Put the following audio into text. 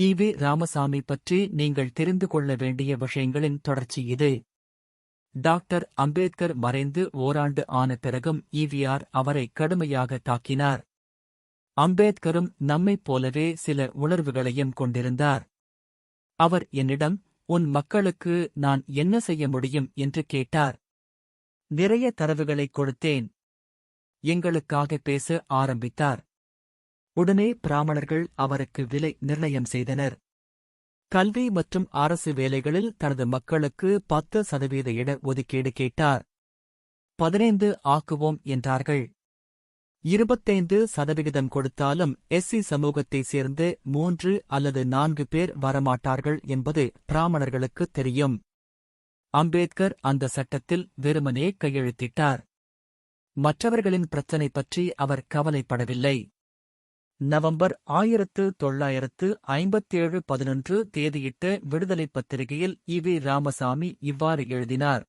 EV Ramasamy பற்றி நீங்கள் தெரிந்து கொள்ள வேண்டிய விஷயங்களின் தொடர்ச்சி இது. டாக்டர் அம்பேத்கர் மறைந்து ஓராண்டு ஆன பிறகும் ஈவிஆர் அவரை கடுமையாக தாக்கினார். அம்பேத்கரும் நம்மைப் போலவே சில உணர்வுகளையும் கொண்டிருந்தார். அவர் என்னிடம் உன் மக்களுக்கு நான் என்ன செய்ய முடியும்? என்று கேட்டார். நிறைய தரவுகளைக் கொடுத்தேன். எங்களுக்காக பேச ஆரம்பித்தார். உடனே பிராமணர்கள் அவருக்கு விலை நிர்ணயம் செய்தனர். கல்வி மற்றும் அரசு வேலைகளில் தனது மக்களுக்கு பத்து சதவீத இட ஒதுக்கீடு கேட்டார். பதினைந்து ஆக்குவோம் என்றார்கள். இருபத்தைந்து சதவிகிதம் கொடுத்தாலும் எஸ்சி சமூகத்தைச் சேர்ந்து மூன்று அல்லது நான்கு பேர் வரமாட்டார்கள் என்பது பிராமணர்களுக்கு தெரியும். அம்பேத்கர் அந்த சட்டத்தில் வெறுமனே கையெழுத்திட்டார். மற்றவர்களின் பிரச்சனை பற்றி அவர் கவலைப்படவில்லை. நவம்பர் ஆயிரத்து தொள்ளாயிரத்து ஐம்பத்தேழு பதினொன்று தேதியிட்ட விடுதலைப் பத்திரிகையில் இ வி ராமசாமி இவ்வாறு எழுதினார்.